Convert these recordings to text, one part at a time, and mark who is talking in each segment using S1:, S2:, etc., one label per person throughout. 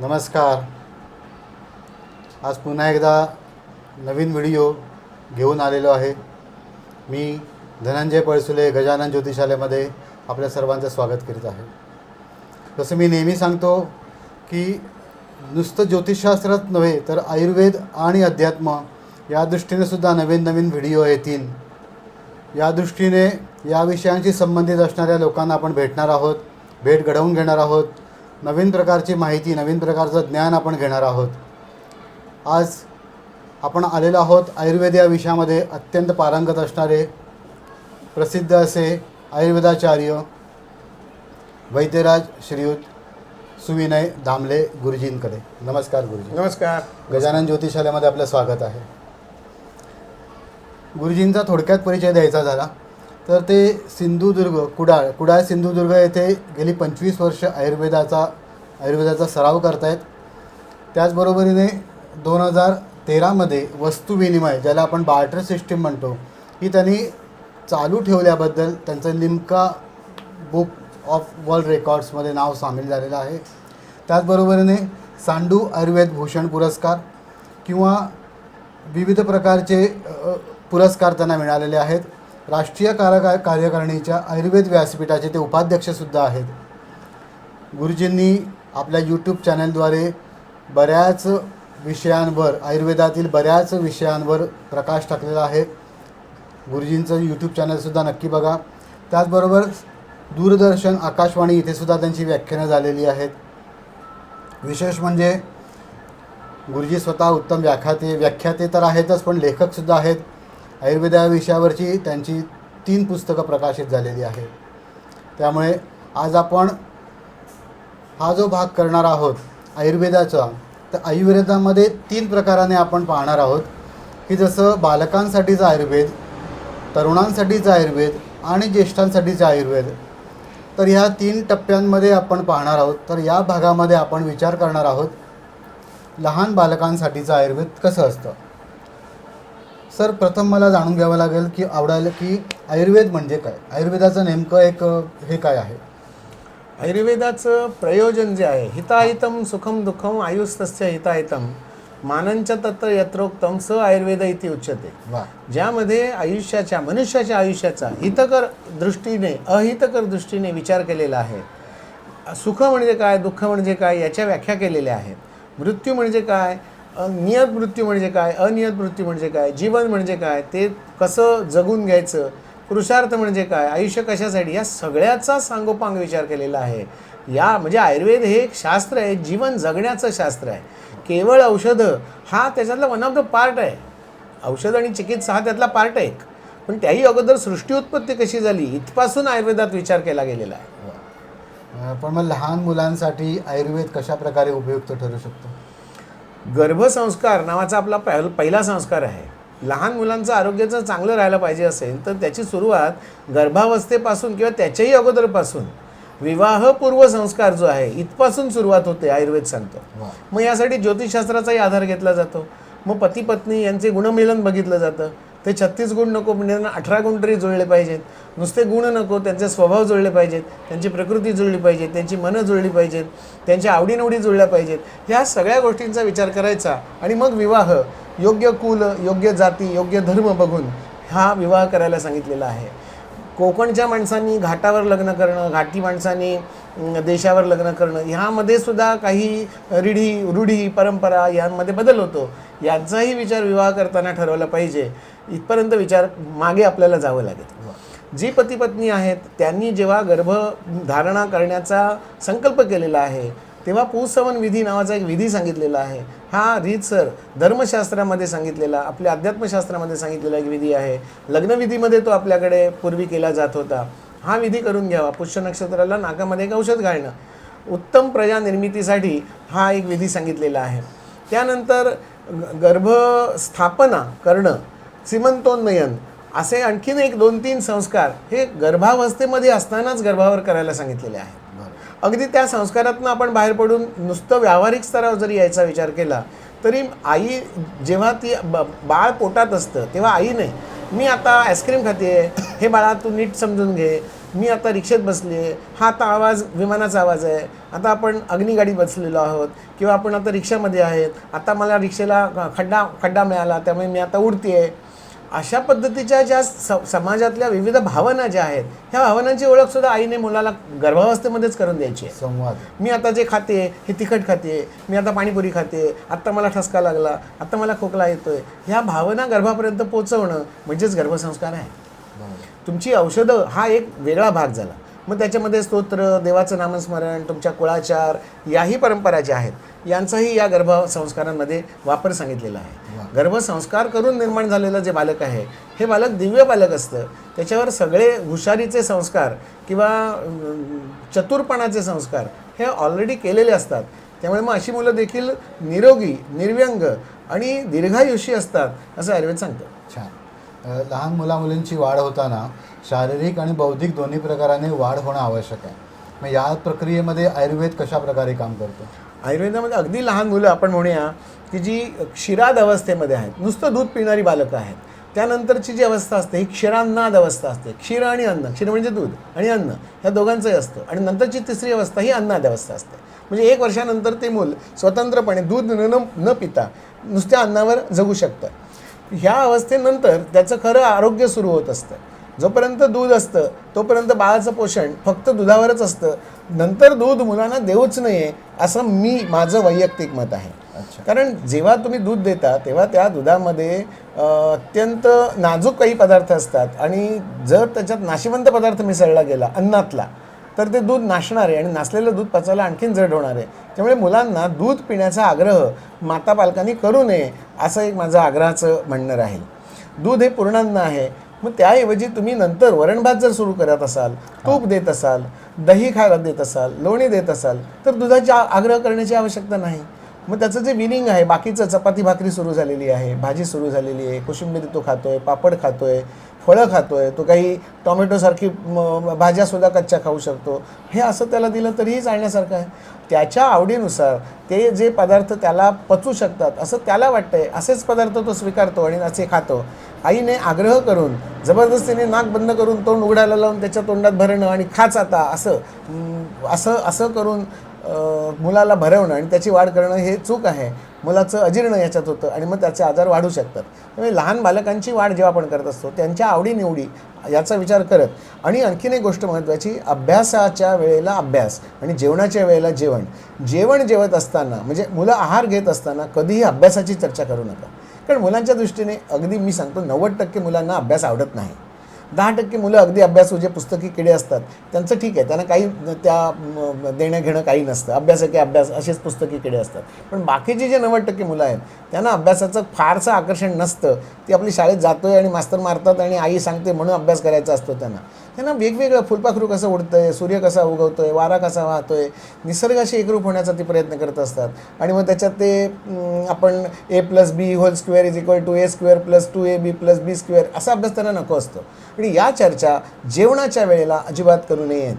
S1: नमस्कार. आज पुन्हा एकदा नवीन व्हिडिओ घेऊन आलेलो आहे. मी धनंजय पळसुले गजानन ज्योतिषालयामध्ये आपल्या सर्वांचं स्वागत करीत आहे. जसं मी नेहमी सांगतो की नुसतं ज्योतिषशास्त्रच नव्हे तर आयुर्वेद आणि अध्यात्म या दृष्टीने सुद्धा नवीन नवीन व्हिडिओ येतील. या दृष्टीने या विषयांशी संबंधित असणाऱ्या लोकांना आपण भेटणार आहोत भेट घडवून घेणार आहोत. नवीन प्रकारची माहिती नवीन प्रकारचं ज्ञान आपण घेणार आहोत. आज आपण आलेलो आहोत आयुर्वेद या विषयामध्ये अत्यंत पारंगत असणारे प्रसिद्ध असे आयुर्वेदाचार्य वैद्यराज श्रीयुत सुविनय दामले गुरुजींकडे. नमस्कार गुरुजी.
S2: नमस्कार.
S1: गजानन ज्योतिषालयामध्ये आपलं स्वागत आहे. गुरुजींचा थोडक्यात परिचय द्यायचा झाला तर ते सिंधुदुर्ग कुडाळ कुडाळ सिंधुदुर्ग येथे गेली पंचवीस वर्ष आयुर्वेदाचा आयुर्वेदाचा सराव करतायत. त्याचबरोबरीने दोन हजार तेरामध्ये वस्तुविनिमय ज्याला आपण बार्टर सिस्टीम म्हणतो ही त्यांनी चालू ठेवल्याबद्दल त्यांचं लिमका बुक ऑफ वर्ल्ड रेकॉर्ड्समध्ये नाव सामील झालेलं आहे. त्याचबरोबरीने सांडू आयुर्वेद भूषण पुरस्कार किंवा विविध प्रकारचे पुरस्कार त्यांना मिळालेले आहेत. राष्ट्रीय कार कार्यकारिणीच्या आयुर्वेद व्यासपीठाचे ते उपाध्यक्षसुद्धा आहेत. गुरुजींनी आपल्या यूट्यूब चॅनलद्वारे बऱ्याच विषयांवर आयुर्वेदातील बऱ्याच विषयांवर प्रकाश टाकलेला आहे. गुरुजींचं यूट्यूब चॅनलसुद्धा नक्की बघा. त्याचबरोबर दूरदर्शन आकाशवाणी इथेसुद्धा त्यांची व्याख्यानं झालेली आहेत. विशेष म्हणजे गुरुजी स्वतः उत्तम व्याख्याते व्याख्याते तर आहेतच पण लेखकसुद्धा आहेत. आयुर्वेदा या विषयावरची त्यांची तीन पुस्तकं प्रकाशित झालेली आहेत. त्यामुळे आज आपण हा जो भाग करणार आहोत आयुर्वेदाचा तर आयुर्वेदामध्ये तीन प्रकाराने आपण पाहणार आहोत. की जसं बालकांसाठीचा आयुर्वेद तरुणांसाठीचा आयुर्वेद आणि ज्येष्ठांसाठीचा आयुर्वेद. तर ह्या तीन टप्प्यांमध्ये आपण पाहणार आहोत. तर या भागामध्ये आपण विचार करणार आहोत लहान बालकांसाठीचं आयुर्वेद कसं असतं? सर प्रथम मला जाणून घ्यावं लागेल की आवडायला की आयुर्वेद म्हणजे काय? आयुर्वेदाचं नेमकं एक हे काय आहे?
S2: आयुर्वेदाचं प्रयोजन जे आहे हिताहितम सुखम दुःखम आयुस्तस्य हिताहितम मानंच तत्र यत्रोक्तम स आयुर्वेद इति उच्यते.
S1: वा.
S2: ज्यामध्ये आयुष्याच्या मनुष्याच्या आयुष्याचा हितकर दृष्टीने अहितकर दृष्टीने विचार केलेला आहे. सुख म्हणजे काय दुःख म्हणजे काय याच्या व्याख्या केलेल्या आहेत. मृत्यू म्हणजे काय नियत मृत्यू म्हणजे काय अनियत मृत्यू म्हणजे काय जीवन म्हणजे काय ते कसं जगून घ्यायचं पुरुषार्थ म्हणजे काय? आयुष्य कशासाठी? या सगळ्याचा सांगोपांग विचार केलेला आहे. या म्हणजे आयुर्वेद हे एक शास्त्र आहे. जीवन जगण्याचं शास्त्र आहे. केवळ औषधं हा त्याच्यातला वन ऑफ द पार्ट आहे. औषध आणि चिकित्सा हा त्यातला पार्ट आहे एक. पण त्याही अगोदर सृष्टी उत्पत्ती कशी झाली? इथपासून आयुर्वेदात विचार केला गेलेला आहे.
S1: पण मग लहान मुलांसाठी आयुर्वेद कशा प्रकारे उपयुक्त ठरू शकतो?
S2: गर्भसंस्कार नावाचा आपला पहिला संस्कार आहे. लहान मुलांचं आरोग्य जर चांगलं राहायला पाहिजे असेल तर त्याची सुरुवात गर्भावस्थेपासून किंवा त्याच्याही अगोदरपासून विवाहपूर्व संस्कार जो आहे इथपासून सुरुवात होते आयुर्वेद सांगतो. मग यासाठी ज्योतिषशास्त्राचाही आधार घेतला जातो. मग पती पत्नी यांचे गुणमिलन बघितलं जातं. ते छत्तीस गुण नको म्हणजे त्यांना अठरा गुण तरी जुळले पाहिजेत. नुसते गुण नको त्यांचे स्वभाव जुळले पाहिजेत. त्यांची प्रकृती जुळली पाहिजे त्यांची मनं जुळली पाहिजेत. त्यांच्या आवडीनिवडी जुळल्या पाहिजेत. ह्या सगळ्या गोष्टींचा विचार करायचा आणि मग विवाह योग्य कुल योग्य जाती योग्य धर्म बघून हा विवाह करायला सांगितलेला आहे. कोकणच्या माणसांनी घाटावर लग्न करणं घाटी माणसांनी देशावर लग्न करणं ह्यामध्ये सुद्धा काही रिढी रूढी परंपरा यांमध्ये बदल होतो. यांचाही विचार विवाह करताना ठरवला पाहिजे. इथपर्यंत विचार मागे आपल्याला जावं लागेल. जी पती पत्नी आहेत त्यांनी जेव्हा गर्भधारणा करण्याचा संकल्प केलेला आहे तेव्हा पुसवन विधी नावाचा एक विधी सांगितलेला आहे. हा रीतसर धर्मशास्त्रामध्ये सांगितलेला आपल्या अध्यात्मशास्त्रामध्ये सांगितलेला एक विधी आहे. लग्नविधीमध्ये तो आपल्याकडे पूर्वी केला जात होता. हा विधी करून घ्यावा. पुष्य नक्षत्राला नाकामध्ये एक औषध घालणं. उत्तम प्रजा निर्मितीसाठी हा एक विधी सांगितलेला आहे. त्यानंतर गर्भस्थापना करणं सीमंतोन्नयन असे आणखीन एक दोन तीन संस्कार हे गर्भावस्थेमध्ये असतानाच गर्भावर करायला सांगितलेले आहेत. अगदी त्या संस्कारातून आपण बाहेर पडून नुसतं व्यावहारिक स्तरावर जरी यायचा विचार केला तरी आई जेव्हा ती ब बाळ पोटात असतं तेव्हा आई नाही. मी आता आईस्क्रीम खाते हे बाळा तू नीट समजून घे मी आता रिक्षेत बसले हा आता आवाज विमानाचा आवाज आहे. आता आपण अग्निगाडी बसलेलो आहोत किंवा आपण आता रिक्षामध्ये आहेत. आता मला रिक्षेला खड्डा खड्डा मिळाला त्यामुळे मी आता उडते आहे अशा पद्धतीच्या ज्या स समाजातल्या विविध भावना ज्या आहेत ह्या भावनांची ओळख सुद्धा आईने मुलाला गर्भावस्थेमध्येच करून द्यायची आहे.
S1: संवाद.
S2: मी आता जे खाते हे तिखट खाते मी आता पाणीपुरी खाते आत्ता मला ठसका लागला आत्ता मला खोकला येतोय ह्या भावना गर्भापर्यंत पोचवणं म्हणजेच गर्भसंस्कार आहे. तुमची औषधं हा एक वेगळा भाग झाला. मग त्याच्यामध्ये स्तोत्र देवाचं नामस्मरण तुमच्या कुळाचार याही परंपरा ज्या आहेत यांचाही या गर्भसंस्कारांमध्ये वापर सांगितलेला आहे. गर्भसंस्कार करून निर्माण झालेलं जे बालक आहे हे बालक दिव्य बालक असतं. त्याच्यावर सगळे हुशारीचे संस्कार किंवा चतुरपणाचे संस्कार हे ऑलरेडी केलेले असतात. त्यामुळे मग अशी मुलं देखील निरोगी निर्व्यंग आणि दीर्घायुषी असतात असं आयुर्वेद सांगतं.
S1: छान. लहान मुला मुलींची वाढ होताना शारीरिक आणि बौद्धिक दोन्ही प्रकाराने वाढ होणं आवश्यक आहे. मग या प्रक्रियेमध्ये आयुर्वेद कशा प्रकारे काम करतो?
S2: आयुर्वेदामध्ये अगदी लहान मुलं आपण म्हणूया की जी क्षीराद अवस्थेमध्ये आहेत नुसतं दूध पिणारी बालकं आहेत त्यानंतरची जी अवस्था असते ही क्षीरान्नाद अवस्था असते. क्षीर आणि अन्न क्षीर म्हणजे दूध आणि अन्न ह्या दोघांचंही असतं. आणि नंतरची तिसरी अवस्था ही अन्नाद अवस्था असते. म्हणजे एक वर्षानंतर ते मूल स्वतंत्रपणे दूध न न पिता नुसत्या अन्नावर जगू शकतं. ह्या अवस्थेनंतर त्याचं खरं आरोग्य सुरू होत असतं. जोपर्यंत दूध असतं तोपर्यंत बाळाचं पोषण फक्त दुधावरच असतं. नंतर दूध मुलांना देऊच नये असं मी माझं वैयक्तिक मत आहे. कारण जेव्हा तुम्ही दूध देता तेव्हा त्या दुधामध्ये अत्यंत नाजूक काही पदार्थ असतात. आणि जर त्याच्यात नाशिवंत पदार्थ मिसळला गेला अन्नातला तर ते दूध नाशणार आहे आणि नासलेलं दूध पचायला आणखीन जड होणार आहे. त्यामुळे मुलांना दूध पिण्याचा आग्रह माता पालकांनी करू नये असं एक माझं आग्रहाचं म्हणणं राहील. दूध हे पूर्णान्न आहे. मग त्याऐवजी तुम्ही नंतर वरणभात जर सुरू करत असाल तूप देत असाल दही खायला देत असाल लोणी देत असाल तर दुधाची आग्रह करण्याची आवश्यकता नाही. मग त्याचं जे विनिंग आहे बाकीचं चपाती भाकरी सुरू झालेली आहे भाजी सुरू झालेली आहे कोशिंबीर तो खातोय पापड खातोय फळं खातोय तो काही टॉमॅटोसारखी भाज्यासुद्धा कच्च्या खाऊ शकतो. हे असं त्याला दिलं तरीही चालण्यासारखं आहे. त्याच्या आवडीनुसार ते जे पदार्थ त्याला पचू शकतात असं त्याला वाटतंय असेच पदार्थ तो स्वीकारतो आणि असे खातो. आईने आग्रह करून जबरदस्तीने नाक बंद करून तोंड उघडायला लावून त्याच्या तोंडात भरणं आणि खाच आता असं असं असं करून मुलाला भरवणं आणि त्याची वाढ करणं हे चूक आहे. मुलाचं अजीर्ण याच्यात होतं आणि मग त्याचे आजार वाढू शकतात. त्यामुळे लहान बालकांची वाढ जेव्हा आपण करत असतो त्यांच्या आवडीनिवडी याचा विचार करत आणि आणखीन एक गोष्ट महत्त्वाची अभ्यासाच्या वेळेला अभ्यास आणि जेवणाच्या वेळेला जेवण. जेवण जेवत असताना म्हणजे मुलं आहार घेत असताना कधीही अभ्यासाची चर्चा करू नका. कारण मुलांच्या दृष्टीने अगदी मी सांगतो नव्वद टक्के मुलांना अभ्यास आवडत नाही. दहा टक्के मुलं अगदी अभ्यासू जे पुस्तकी किडे असतात. त्यांचं ठीक आहे. त्यांना काही त्या देणं घेणं काही नसतं. अभ्यास की अभ्यास असेच पुस्तकी किडे असतात. पण बाकीचे जे नव्वद टक्के मुलं आहेत त्यांना अभ्यासाचं फारसं आकर्षण नसतं. ती आपली शाळेत जातोय आणि मास्तर मारतात आणि आई सांगते म्हणून अभ्यास करायचा असतो त्यांना. त्यांना वेगवेगळं फुलपाखरू कसं उडतंय सूर्य कसा उगवतोय वारा कसा वाहतोय निसर्गाशी एकरूप होण्याचा ते प्रयत्न करत असतात. आणि मग त्याच्यात ते आपण A plus B whole square is equal to A square plus two A B plus B square असा अभ्यास त्यांना नको असतो. आणि या चर्चा जेवणाच्या वेळेला अजिबात करू नयेत.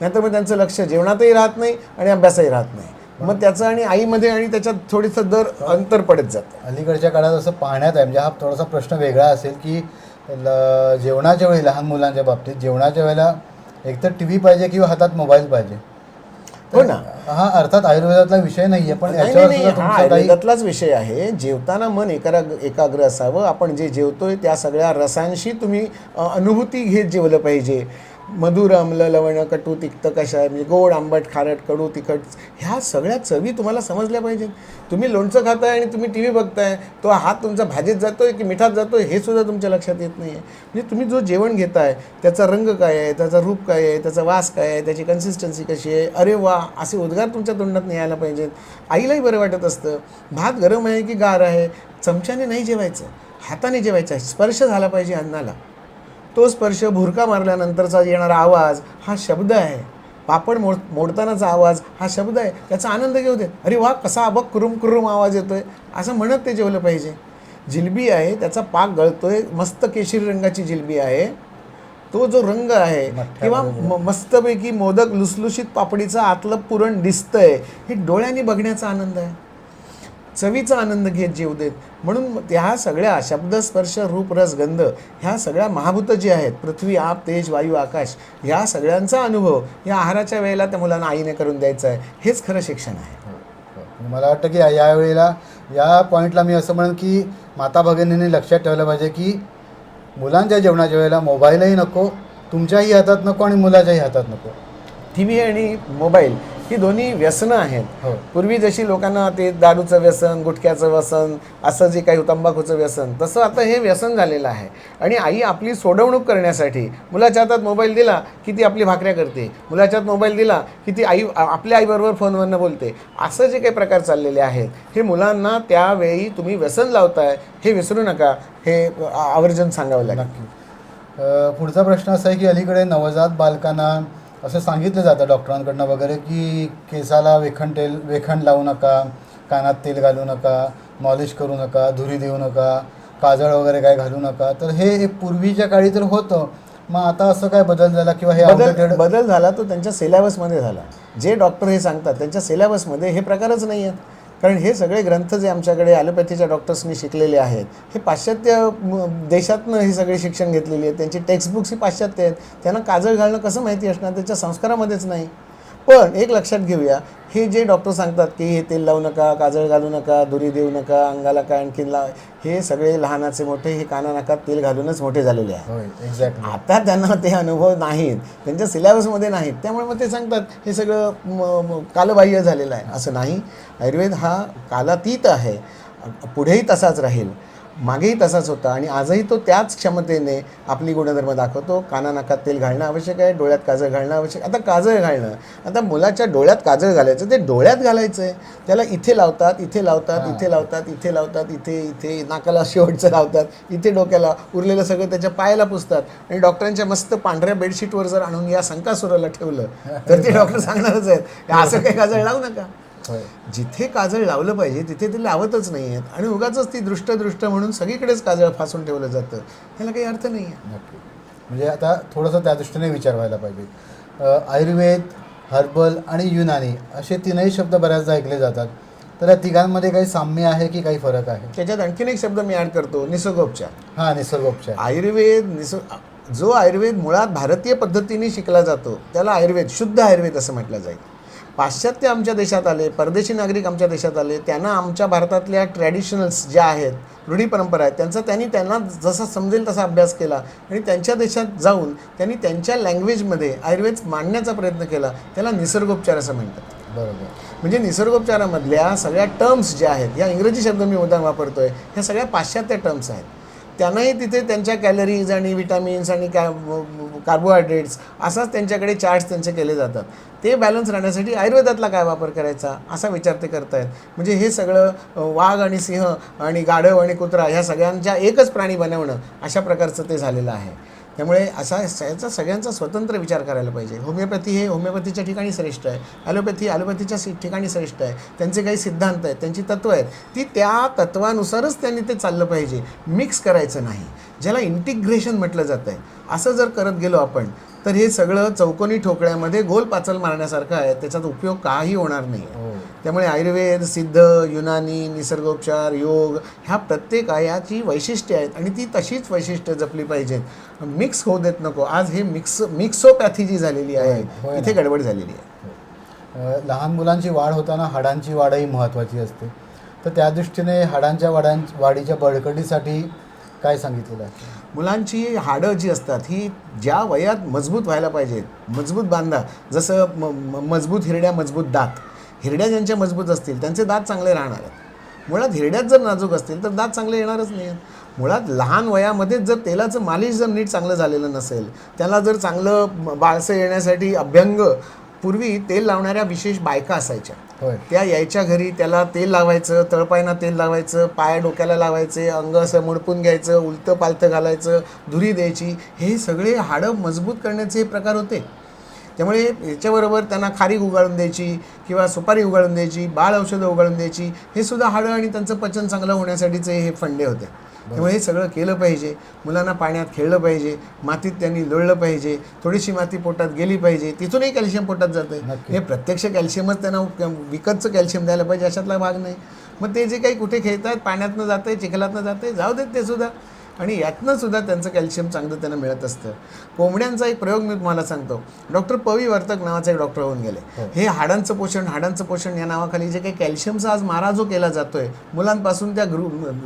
S2: नाहीतर मग त्यांचं लक्ष जेवणातही राहत नाही आणि अभ्यासही राहत नाही. मग त्याचं आणि आईमध्ये आणि त्याच्यात थोडंसं दर अंतर पडत जातं.
S1: अलीकडच्या काळात असं पाहण्यात आहे. म्हणजे हा थोडासा प्रश्न वेगळा असेल की ल जेवणाच्या वेळी लहान मुलांच्या बाबतीत जेवणाच्या वेळेला एकतर टी व्ही पाहिजे किंवा हातात मोबाईल पाहिजे.
S2: हो ना.
S1: हा अर्थात आयुर्वेदातला विषय नाही आहे पण
S2: आयुर्वेदातलाच विषय आहे. जेवताना मन एकाग्र एकाग्र असावं. आपण जे जेवतोय त्या सगळ्या रसांशी तुम्ही अनुभूती घेत जेवलं पाहिजे. मधुर आम्ल लवण कटू तिक्त कशा आहे म्हणजे गोड आंबट खारट कडू तिखट ह्या सगळ्या चवी तुम्हाला समजल्या पाहिजेत. तुम्ही लोणचं खाताय आणि तुम्ही टी व्ही बघताय तो हात तुमचा भाजीत जातोय की मिठात जातोय हे सुद्धा तुमच्या लक्षात येत नाही आहे म्हणजे तुम्ही जो जेवण घेताय त्याचा रंग काय आहे त्याचा रूप काय आहे त्याचा वास काय आहे त्याची कन्सिस्टन्सी कशी आहे अरे वा असे उद्गार तुमच्या तोंडात यायला पाहिजेत. आईलाही बरं वाटत असतं. भात गरम आहे की गार आहे? चमच्याने नाही जेवायचं. हाताने जेवायचं आहे. स्पर्श झाला पाहिजे अन्नाला. तो स्पर्श भुरका मारल्यानंतरचा येणारा आवाज हा शब्द आहे. पापड मोड मोडतानाचा आवाज हा शब्द आहे. त्याचा आनंद घेऊ दे. अरे वा कसा अबक कुरुम कुरुम आवाज येतोय. असं म्हणत ते जेवलं पाहिजे. जिलबी आहे त्याचा पाक गळतोय. मस्त केशरी रंगाची जिलबी आहे. तो जो रंग आहे किंवा म- मस्तपैकी मोदक लुसलुशीत पापडीचं आतलं पुरण दिसतंय हे डोळ्यांनी बघण्याचा आनंद आहे. चवीचा आनंद घेत जेव देत. म्हणून ह्या सगळ्या शब्द स्पर्श रूप रस गंध ह्या सगळ्या महाभूत जे आहेत पृथ्वी आप तेज वायू आकाश ह्या सगळ्यांचा अनुभव या आहाराच्या वेळेला त्या मुलांना आईने करून द्यायचा आहे. हेच खरं शिक्षण आहे.
S1: आणि मला वाटतं की या- यावेळेला या पॉईंटला मी असं म्हणेन की माता भगिनींनी लक्षात ठेवलं पाहिजे की मुलांच्या जेवणाच्या वेळेला मोबाईलही नको तुमच्याही हातात नको आणि मुलाच्याही हातात नको.
S2: टी व्ही आणि मोबाईल ही दोन्ही व्यसनं आहेत.
S1: हो.
S2: पूर्वी जशी लोकांना ते दारूचं व्यसन गुटख्याचं व्यसन असं जे काही तंबाखूचं व्यसन तसं आता हे व्यसन झालेलं आहे. आणि आई आपली सोडवणूक करण्यासाठी मुलाच्या हातात मोबाईल दिला की ती आपली भाकऱ्या करते मुलाच्या हातात मोबाईल दिला की ती आई आपल्या आईबरोबर फोनवरनं बोलते असं जे काही प्रकार चाललेले आहेत हे मुलांना त्यावेळी तुम्ही व्यसन लावताय हे विसरू नका हे आवर्जून सांगावं लागेल.
S1: पुढचा प्रश्न असा आहे की अलीकडे नवजात बालकांना असं सांगितलं जातं डॉक्टरांकडनं वगैरे की केसाला वेखण तेल वेखण लावू नका कानात तेल घालू नका मॉलिश करू नका धुरी देऊ नका काजळ वगैरे काय घालू नका. तर हे हे पूर्वीच्या काळी तर होतं. मग आता असं काय बदल झाला किंवा हे
S2: बदल बदल झाला तो त्यांच्या सिलेबसमध्ये झाला. जे डॉक्टर हे सांगतात त्यांच्या सिलेबसमध्ये हे प्रकारच नाही आहेत कारण हे सगळे ग्रंथ जे आमच्याकडे ॲलोपॅथीच्या डॉक्टर्सनी शिकलेले आहेत हे पाश्चात्य देशातनं हे सगळे शिक्षण घेतलेली आहेत. त्यांची टेक्स्टबुक्स ही पाश्चात्य आहेत. त्यांना काजळ घालणं कसं माहिती असणार? त्याच्या संस्कारामध्येच नाही. पण एक लक्षात घेऊया हे जे डॉक्टर सांगतात की हे तेल लावू नका काजळ घालू नका दुरी देऊ नका अंगाला काय आणखीन लाव हे सगळे लहानाचे मोठे हे काना नाकात तेल घालूनच मोठे झालेले
S1: होय एक्झॅक्टली
S2: आता त्यांना ते अनुभव नाहीत त्यांच्या सिलेबसमध्ये नाहीत त्यामुळे मग ते सांगतात हे सगळं कालबाह्य झालेलं आहे. असं नाही. आयुर्वेद हा कालातीत आहे पुढेही तसाच राहील. मागेही तसाच होता आणि आजही तो त्याच क्षमतेने आपली गुणधर्म दाखवतो. काना नाकात तेल घालणं आवश्यक आहे डोळ्यात काजळ घालणं आवश्यक आता काजळ घालणं. आता मुलाच्या डोळ्यात काजळ घालायचं ते डोळ्यात घालायचं आहे त्याला इथे लावतात इथे लावतात इथे लावतात इथे लावतात इथे इथे नाकाला शेवटचं लावतात इथे डोक्याला उरलेलं सगळं त्याच्या पायाला पुसतात. आणि डॉक्टरांच्या मस्त पांढऱ्या बेडशीटवर जर आणून या संकासुराला ठेवलं तर ते डॉक्टर सांगणारच आहेत असं काही काजळ लावू नका. जिथे काजळ लावलं पाहिजे तिथे ते लावतच नाही आहेत. आणि उगाच ती दृष्ट दृष्ट म्हणून सगळीकडेच काजळ फासून ठेवलं जातं. ह्याला काही अर्थ नाही आहे.
S1: नक्की. म्हणजे आता थोडंसं त्या दृष्टीने विचार व्हायला पाहिजे. आयुर्वेद हर्बल आणि युनानी असे तीनही शब्द बऱ्याचदा ऐकले जातात. तर या तिघांमध्ये काही साम्य आहे की काही फरक आहे?
S2: त्याच्यात आणखीन एक शब्द मी ॲड करतो निसर्गोपचार.
S1: हां निसर्गोपचार.
S2: आयुर्वेद निस जो आयुर्वेद मुळात भारतीय पद्धतीने शिकला जातो त्याला आयुर्वेद शुद्ध आयुर्वेद असं म्हटलं जाईल. पाश्चात्य आमच्या देशात आले परदेशी नागरिक आमच्या देशात आले त्यांना आमच्या भारतातल्या ट्रॅडिशनल्स ज्या आहेत रूढी परंपरा आहेत त्यांचा त्यांनी त्यांना जसा समजेल तसा अभ्यास केला आणि त्यांच्या देशात जाऊन त्यांनी त्यांच्या लँग्वेजमध्ये आयुर्वेद मांडण्याचा प्रयत्न केला त्याला निसर्गोपचार असं म्हणतात.
S1: बरोबर.
S2: म्हणजे निसर्गोपचारामधल्या सगळ्या टर्म्स ज्या आहेत या इंग्रजी शब्द मी मुद्दाम वापरतोय ह्या सगळ्या पाश्चात्य टर्म्स आहेत. त्यांनाही तिथे त्यांच्या कॅलरीज आणि विटामिन्स आणि कॅ कार्बोहायड्रेट्स असाच त्यांच्याकडे चार्ट्स त्यांचे केले जातात. ते बॅलन्स राहण्यासाठी आयुर्वेदातला काय वापर करायचा असा विचार ते करतायत. म्हणजे हे सगळं वाघ आणि सिंह आणि गाढव आणि कुत्रा ह्या सगळ्यांच्या एकच प्राणी बनवणं अशा प्रकारचं ते झालेलं आहे. त्यामुळे असा याचा सगळ्यांचा स्वतंत्र विचार करायला पाहिजे. होमिओपॅथी हे होमिओपॅथीच्या ठिकाणी श्रेष्ठ आहे. ॲलोपॅथी ॲलोपॅथीच्या ठिकाणी श्रेष्ठ आहे. त्यांचे काही सिद्धांत आहेत त्यांची तत्त्व आहेत. ती त्या तत्वानुसारच त्यांनी ते चाललं पाहिजे. मिक्स करायचं नाही. ज्याला इंटिग्रेशन म्हटलं जातं आहे. असं जर करत गेलो आपण तर हे सगळं चौकोनी ठोकळ्यामध्ये गोल पाचल मारण्यासारखं आहे. त्याच्यात उपयोग काही होणार नाही.
S1: हो.
S2: त्यामुळे आयुर्वेद सिद्ध युनानी निसर्गोपचार योग ह्या प्रत्येक याची वैशिष्ट्ये आहेत आणि ती तशीच वैशिष्ट्य जपली पाहिजेत. मिक्स होऊ देत नको. आज हे मिक्स मिक्सोपॅथी जी झालेली आहे. इथे गडबड झालेली आहे.
S1: लहान मुलांची वाढ होताना हाडांची वाढही महत्त्वाची असते. तर त्या दृष्टीने हाडांच्या वाढां वाढीच्या बळकटीसाठी काय सांगितलेलं आहे?
S2: मुलांची हाडं जी असतात ही ज्या वयात मजबूत व्हायला पाहिजेत मजबूत बांधा. जसं म- मजबूत हिरड्या मजबूत दात. हिरड्या ज्यांच्या मजबूत असतील त्यांचे दात चांगले राहणार आहेत. मुळात हिरड्यात जर नाजूक असतील तर दात चांगले येणारच नाही आहेत मुळात लहान वयामध्येच जर तेलाचं मालिश जर नीट चांगलं झालेलं नसेल त्याला जर चांगलं बाळसं येण्यासाठी अभ्यंग पूर्वी तेल लावणाऱ्या विशेष बायका असायच्या. त्या यायच्या घरी त्याला तेल लावायचं तळपायना तेल लावायचं पाय डोक्याला लावायचे अंग असं मुडपून घ्यायचं उलतं पालतं घालायचं धुरी द्यायची. हे सगळे हाडं मजबूत करण्याचे हे प्रकार होते. त्यामुळे याच्याबरोबर त्यांना खारीक उगाळून द्यायची किंवा सुपारी उगाळून द्यायची बाळ औषधं उगाळून द्यायची हे सुद्धा हाडं आणि त्यांचं पचन चांगलं होण्यासाठीचे हे फंडे होते. त्यामुळे हे सगळं केलं पाहिजे. मुलांना पाण्यात खेळलं पाहिजे. मातीत त्यांनी लोळलं पाहिजे. थोडीशी माती पोटात गेली पाहिजे. तिथूनही कॅल्शियम पोटात जातं. हे प्रत्यक्ष कॅल्शियमच त्यांना विकतचं कॅल्शियम द्यायला पाहिजे अशातला भाग नाही. मग ते जे काही कुठे खेळतात पाण्यातनं जाते चिखलातनं जाते जाऊ देत ते सुद्धा. आणि यातनं सुद्धा त्यांचं कॅल्शियम चांगलं त्यांना मिळत असतं. कोंबड्यांचा एक प्रयोग मी तुम्हाला सांगतो. डॉक्टर पवी वर्तक नावाचे एक डॉक्टर होऊन गेले. हे. हाडांचं पोषण हाडांचं पोषण या नावाखाली जे काही कॅल्शियमचा आज मारा जो केला जातोय मुलांपासून त्या गृ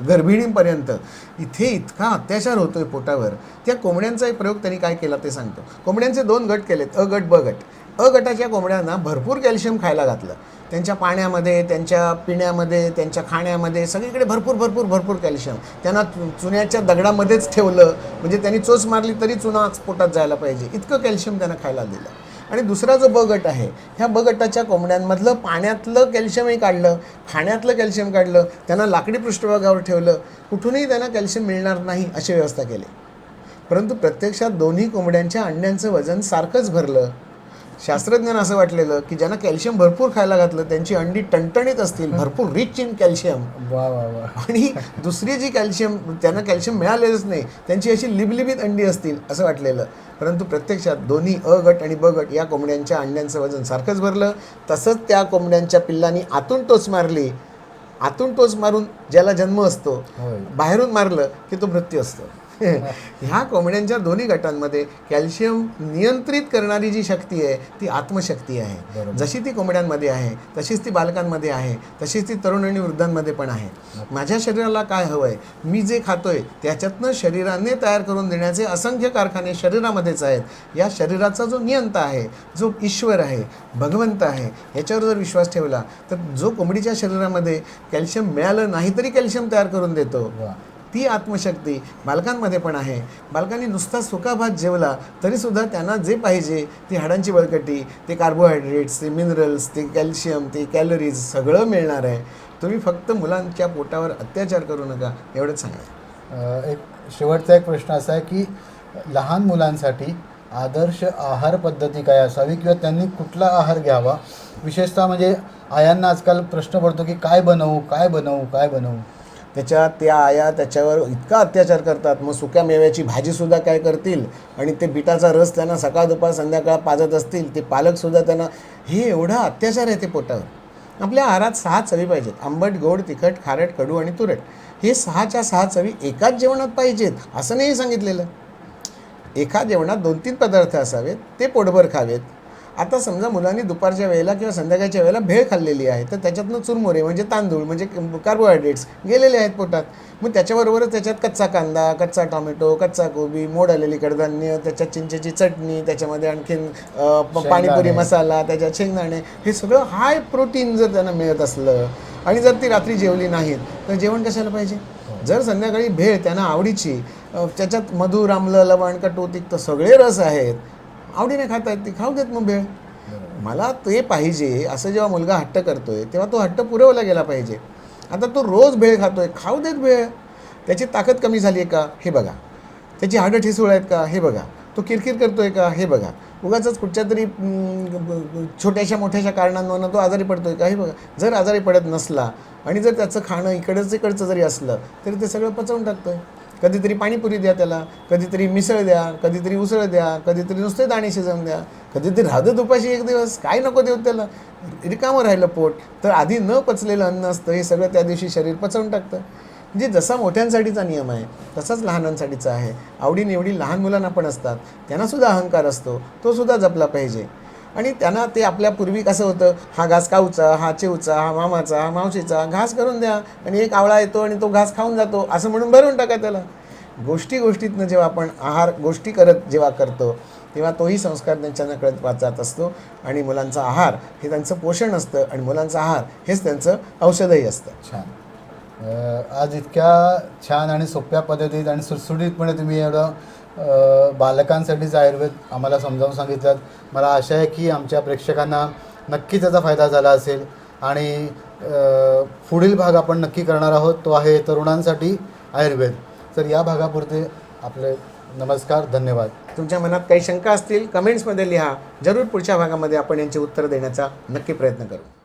S2: गर्भिणींपर्यंत इथे इतका अत्याचार होतोय पोटावर. त्या कोंबड्यांचा एक प्रयोग त्यांनी काय केला ते सांगतो. कोंबड्यांचे दोन गट केलेत अ गट ब गट. अ गटाच्या कोंबड्यांना भरपूर कॅल्शियम खायला घातलं. त्यांच्या पाण्यामध्ये त्यांच्या पिण्यामध्ये त्यांच्या खाण्यामध्ये सगळीकडे भरपूर भरपूर भरपूर कॅल्शियम. त्यांना चुन्याच्या दगडामध्येच ठेवलं म्हणजे त्यांनी चोच मारली तरी चुना पोटात जायला पाहिजे. इतकं कॅल्शियम त्यांना खायला दिलं. आणि दुसरा जो ब गट आहे ह्या ब गटाच्या कोंबड्यांमधलं पाण्यातलं कॅल्शियमही काढलं. खाण्यातलं कॅल्शियम काढलं. त्यांना लाकडी पृष्ठभागावर ठेवलं. कुठूनही त्यांना कॅल्शियम मिळणार नाही अशी व्यवस्था केली. परंतु प्रत्यक्षात दोन्ही कोंबड्यांच्या अंड्यांचं वजन सारखंच भरलं. शास्त्रज्ञांना असं वाटलेलं की ज्यांना कॅल्शियम भरपूर खायला घातलं त्यांची अंडी टणटणीत असतील भरपूर रिच इन कॅल्शियम
S1: वा वा वा.
S2: आणि दुसरी जी कॅल्शियम त्यांना कॅल्शियम मिळालेलंच नाही त्यांची अशी लिबलिबीत अंडी असतील असं वाटलेलं. परंतु प्रत्यक्षात दोन्ही अ गट आणि ब गट या कोंबड्यांच्या अंड्यांचं वजन सारखंच भरलं. तसंच त्या कोंबड्यांच्या पिल्लांनी आतून टोच मारली. आतून टोच मारून ज्याला जन्म असतो बाहेरून मारलं की तो मृत्यू असतो. ह्या कोंबड्यांच्या दोन्ही गटांमध्ये कॅल्शियम नियंत्रित करणारी जी शक्ती आहे ती आत्मशक्ती आहे. जशी ती कोंबड्यांमध्ये आहे तशीच ती बालकांमध्ये आहे तशीच ती तरुण आणि वृद्धांमध्ये पण आहे. माझ्या शरीराला काय हवं आहे मी जे खातोय त्याच्यातनं शरीराने तयार करून देण्याचे असंख्य कारखाने शरीरामध्येच आहेत. या शरीराचा जो नियंता आहे जो ईश्वर आहे भगवंत आहे याच्यावर जर विश्वास ठेवला तर जो कोंबडीच्या शरीरामध्ये कॅल्शियम मिळालं नाही तरी कॅल्शियम तयार करून देतो. ती आत्मशक्ती बालकांमध्ये पण आहे. बालकांनी नुसता सुका भात जेवला तरीसुद्धा त्यांना जे पाहिजे ती हाडांची बळकटी ते कार्बोहायड्रेट्स ते मिनरल्स ते कॅल्शियम ते कॅलरीज सगळं मिळणार आहे. तुम्ही फक्त मुलांच्या पोटावर अत्याचार करू नका एवढंच सांगा
S1: एक शेवटचा एक प्रश्न असा आहे की लहान मुलांसाठी आदर्श आहार पद्धती काय असावी किंवा त्यांनी कुठला आहार घ्यावा? विशेषतः म्हणजे आयांना आजकाल प्रश्न पडतो की काय बनवू काय बनवू काय बनवू?
S2: त्याच्या त्या आया त्याच्यावर इतका अत्याचार करतात. मग सुक्या मेव्याची भाजीसुद्धा काय करतील? आणि ते बिटाचा रस त्यांना सकाळ दुपार संध्याकाळ पाजत असतील ते पालकसुद्धा त्यांना हे एवढा अत्याचार आहे ते पोटावर. आपल्या आहारात सहा चवी पाहिजेत. आंबट गोड तिखट खारट कडू आणि तुरट. हे सहाच्या सहा चवी एकाच जेवणात पाहिजेत असं नाही सांगितलेलं. एका जेवणात दोन तीन पदार्थ असावेत ते पोटभर खावेत आता समजा मुलांनी दुपारच्या वेळेला किंवा संध्याकाळच्या वेळेला भेळ खाल्लेली आहे तर त्याच्यातनं चुरमुरे म्हणजे तांदूळ म्हणजे कार्बोहायड्रेट्स गेलेले आहेत पोटात. मग त्याच्याबरोबरच त्याच्यात कच्चा कांदा कच्चा टोमॅटो कच्चा कोबी मोड आलेली कडधान्य त्याच्यात चिंचेची चटणी त्याच्यामध्ये आणखीन पाणीपुरी. मसाला त्याच्यात शेंगदाणे. हे सगळं हाय प्रोटीन जर त्यांना मिळत असलं आणि जर ती रात्री जेवली नाहीत तर जेवण कशाला पाहिजे? जर संध्याकाळी भेळ त्यांना आवडीची त्याच्यात मधुर आमलं लवण कटू तिखट सगळे रस आहेत. आवडीने खाता आहेत ती खाऊ देत मग भेळ मला ते पाहिजे असं जेव्हा मुलगा हट्ट करतोय तेव्हा तो हट्ट पुरवला गेला पाहिजे. आता तो रोज भेळ खातोय खाऊ देत भेळ. त्याची ताकद कमी झाली आहे का? हे बघा. त्याची हाडं ठिसूळ आहेत का? हे बघा. तो किरकिर करतोय का? हे बघा. उगाच कुठच्या तरी छोट्याशा मोठ्याशा कारणांवरनं तो आजारी पडतोय का? हे बघा. जर आजारी पडत नसला आणि जर त्याचं खाणं इकडचं इकडचं जरी असलं तरी ते सगळं पचवून टाकतोय. कधीतरी पाणीपुरी द्या त्याला कधीतरी मिसळ द्या कधीतरी उसळ द्या कधीतरी नुसते दाणे शिजवून द्या कधीतरी राहतं दुपाशी एक दिवस काय नको देऊ त्याला. रिकामं राहिलं पोट. तर आधी न पचलेलं अन्न असतं हे सगळं त्या दिवशी शरीर पचवून टाकतं. म्हणजे जसा मोठ्यांसाठीचा नियम आहे तसाच लहानांसाठीचा आहे. आवडीनिवडी लहान मुलांना पण असतात. त्यांनासुद्धा अहंकार असतो तो सुद्धा जपला पाहिजे. आणि त्यांना ते आपल्या पूर्वी कसं होतं हा घास काऊचा हा चेऊचा हा मामाचा हा मावशीचा घास करून द्या आणि एक आवळा येतो आणि तो घास खाऊन जातो असं म्हणून भरून टाका त्याला. गोष्टी गोष्टीतनं जेव्हा आपण आहार गोष्टी करत जेव्हा करतो तेव्हा तोही संस्कार त्यांच्या नकळत वाचत असतो आणि मुलांचा आहार हे त्यांचं पोषण असतं आणि मुलांचा आहार हेच त्यांचं औषधही असतं.
S1: छान. आज इतक्या छान आणि सोप्या पद्धतीत आणि सुटसुटीतपणे तुम्ही एवढं बालकांसाठीच आयुर्वेद आम्हाला समजावून सांगितलं मला आशा आहे की आमच्या प्रेक्षकांना नक्की त्याचा फायदा झाला असेल. आणि पुढील भाग आपण नक्की करणार आहोत तो आहे तरुणांसाठी आयुर्वेद. तर या भागापुरते आपले नमस्कार धन्यवाद.
S2: तुमच्या मनात काही शंका असतील कमेंट्समध्ये लिहा. जरूर पुढच्या भागामध्ये आपण यांची उत्तर देण्याचा नक्की प्रयत्न करू.